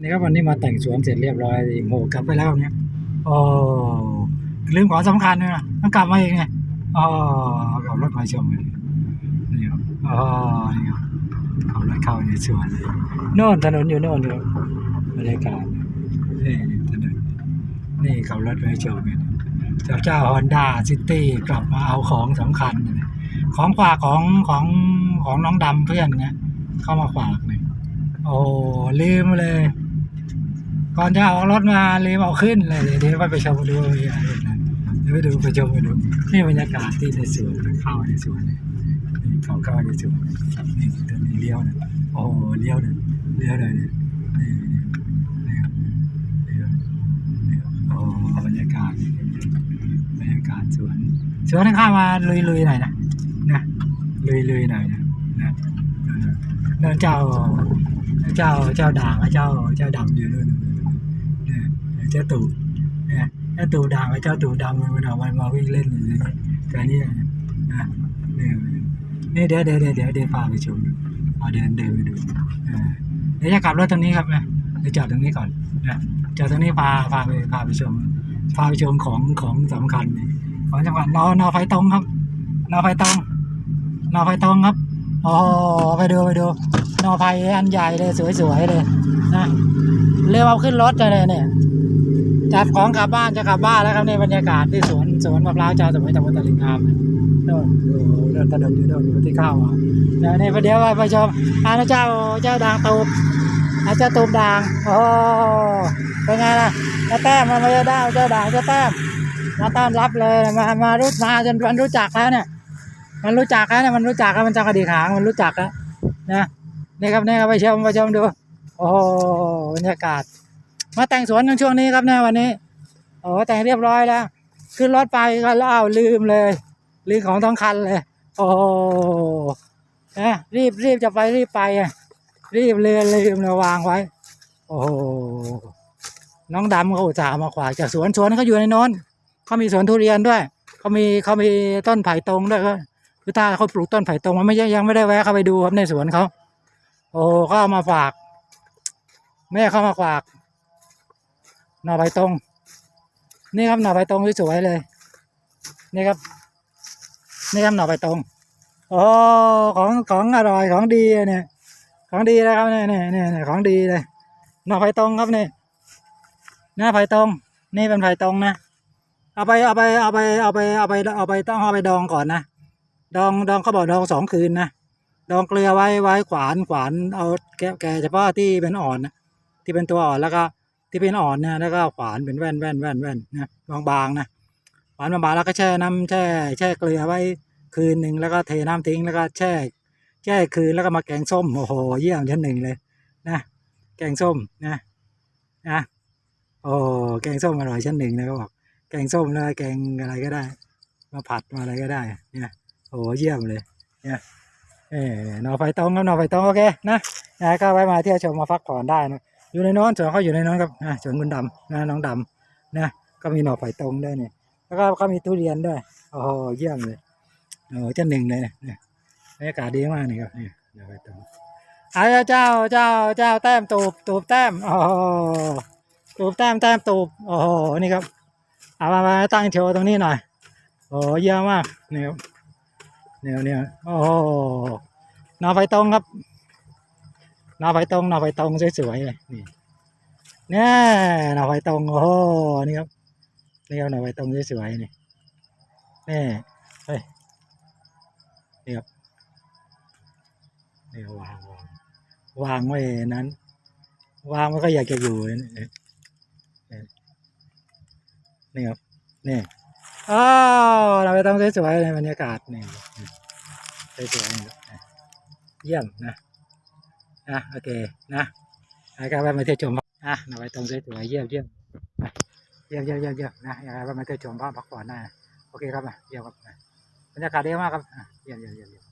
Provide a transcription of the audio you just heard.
นี่ครับวันนี้มาแต่งสวนเสร็จเรียบร้อยโหกลับไปแล้วเนี่ยโอ้ลืมของสำคัญเลยนะต้องกลับมาเองไงอ๋อขับรถมาชมเลยนี่ครับอ๋อนี่ครับขับรถเข้าในสวนเลยโน่นถนนอยู่โน่นครับบรรยากาศนี่ถนนนี่ขับรถไปชมกันเจ้าเจ้าฮอนด้าซิตี้กลับมาเอาของสำคัญ ของฝากของของของน้องดำเพื่อนเนี่ยเข้ามาฝากเนี่ยโอ้ลืมเลย ก่อนจะเอารถมาลืมเอาขึ้นเลยเดี๋ยวไปชมดูอะไรนะเดี๋ยวไปดูไปชมไปดูนี่บรรยากาศที่ในสวนเข้าในสวนเนี่ยเขาเข้าในสวนนี่ตัวนี้เลี้ยวนี่ยโอ้เลี้ยวเนี่ยเลี้ยวเลยเนี่ยนี่นี่นี่นี่โอ้บรรยากาศบรรยากาศสวนสวนข้ามาลุยๆหน่อยนะนะลุยๆหน่อยนะนะเดินเจ้าเจ้าเจ้าด่างเจ้าเจ้าดำอยู่นู่น เจ้าตู่เนี่ยเจ้าตู่ด่างกับเจ้าตู่ดำมันออกมามาวิ่งเล่นอยู่นี่แต่นี่นะเนี่ยเดี๋ยวเดี๋ยวเดี๋ยวเดี๋ยวเดี๋ยวพาไปชมเอาเดินเดินไปดูเดี๋ยวจะกลับรถตรงนี้ครับนะเดี๋ยวจอดตรงนี้ก่อนนะจอดตรงนี้พาพาไปพาไปชมพาไปชมของของสำคัญของจังหวัดนอนอไฟตรงครับ นอไฟตรงนอไฟตรงครับอ๋อไปดูไปดูนอไผ่อันใหญ่เลยสวยๆเลยนะเร็วเอาขึ้นรถเลยเนี่ย จับของกลับบ้านจะกลับบ้านแล้วครับในบรรยากาศที่สวนสวนมะพร้าวเจ้าสมุยตะวันตะลิงงามโน่นเดินถนนอยู่โน่นอยู่ที่เข้าอะเดี๋ยวนี่เดี๋ยวไปชมอาเจ้าเจ้าด่างตูบอาเจ้าตูบด่างโอ้เป็นไงล่ะเจ้าแต้มมาไม่ได้เจ้าด่างเจ้าแต้มมาต้อนรับเลยมามารู้มาจนมันรู้จักแล้วเนี่ย มันรู้จักแล้วเนี่ยมันรู้จักแล้วมันจะกระดิกหางมันรู้จักแล้วนะนี่ครับนี่ครับไปชมไปชมดู โอ้บรรยากาศ มาแต่งสวนในช่วงนี้ครับเนี่ยวันนี้โอ้แต่งเรียบร้อยแล้วขึ้นรถไปก็เล่าลืมเลยลืมของทั้งคันเลย โอ้นะรีบรีบจะไปรีบไปอะรีบเลยลืมเลยวางไว้ โอ้น้องดำเขาอุตส่าห์มาขวากจากสวนสวนเขาอยู่ในน้นเขามีสวนทุเรียนด้วยเขามีเขามีต้นไผ่ตรงด้วยก็คือถ้าเขาปลูกต้นไผ่ตรงมันไม่ยังยังไม่ได้แวะเข้าไปดูครับในสวนเขาโอ้ก็เอามาฝาก แม่เข้ามาฝาก หน่อใบตองนี่ครับหน่อใบตองสวยๆเลย นี่ครับ นี่ครับหน่อใบตองโอ้ของของอร่อยของดีเนี่ยของดีนะครับเนี่ยเนี่ยเนี่ยของดีเลยหน่อไผ่ตองครับเนี่ยหน้าไผ่ตองนี่เป็นไผ่ตองนะเอาไปเอาไปเอาไปเอาไปเอาไปเอาไปต้องเอาไปดองก่อนนะดองดองเขาบอกดองสองคืนนะดองเกลือไว้ไว้ขวานขวานเอาแกะแกะเฉพาะที่เป็นอ่อนนะที่เป็นตัวอ่อนแล้วก็ ที่เป็นอ่อนเนี่ยแล้วก็ขวานเป็นแว่นแว่นแว่นแว่นนะบางๆนะขวานบางๆแล้วก็แช่น้ำแช่แช่เกลือไว้คืนหนึ่งแล้วก็เทน้ำทิ้งแล้วก็แช่แช่คืนแล้วก็มาแกงส้มโอ้โหเยี่ยมชั้นหนึ่งเลยนะแกงส้มนะนะโอ้แกงส้มอร่อยชั้นหนึ่งนะเขาบอกแกงส้มแล้วแกงอะไรก็ได้ มาผัดมาอะไรก็ได้เนี่ยโอ้โหเยี่ยมเลยเนี่ยเออหนอไฟตรงครับหนอไฟตรงโอเคนะนะก็ไว้มาเที่ยวชมมาพักผ่อนได้นะ อยู่ในน้นสวนเขาอยู่ในน้นครับอ่าสวนคุณดำนะน้องดำนะก็มีหน่อไฟตรงด้วยเนี่ยแล้วก็ก็มีทุเรียนด้วยโอ้โหเยี่ยมเลยโอ้โหเจ้าหนึ่งเลยเนี่ยบรรยากาศดีมากนี่ครับเนี่ยหน่อไฟตรงอาเจ้าเจ้าเจ้าแต้มตูบตูบแต้มโอ้โหตูบแต้มแต้มตูบโอ้โหนี่ครับเอามามาตั้งโชว์ตรงนี้หน่อยโอ้โหเยี่ยมมากเนี่ครับเนี่ยเนี่ยโอ้โหหนาไฟตรงครับ หนาไฟตรงหนาไฟตรงสวยๆเลยนี่เนี่ยหนาไฟตรงโอ้โหนี่ครับนี่ครับหนาไฟตรงสวยๆนี่นี่เฮ้ยนี่ครับนี่วางวางวางไว้นั้น วางมันก็อยากจะอยู่นี่นี่ครับนี่อ้าวเราไปต้องสวยๆในบรรยากาศนี่สวยๆนะเยี่ยมนะะโอเคนะแล้วก็แวะมาเที่ยวชมอะเราไปตรงสวยๆเยี่ยมเยี่ยมเยี่ยมเยี่ยมเยี่ยมเยี่ยมนะอยากให้แวะมาเที่ยวชมพักผ่อนได้นะโอเคครับอะเยี่ยมครับนบรรยากาศดีมากครับเยี่ยมเยี่ยมเยี่ยม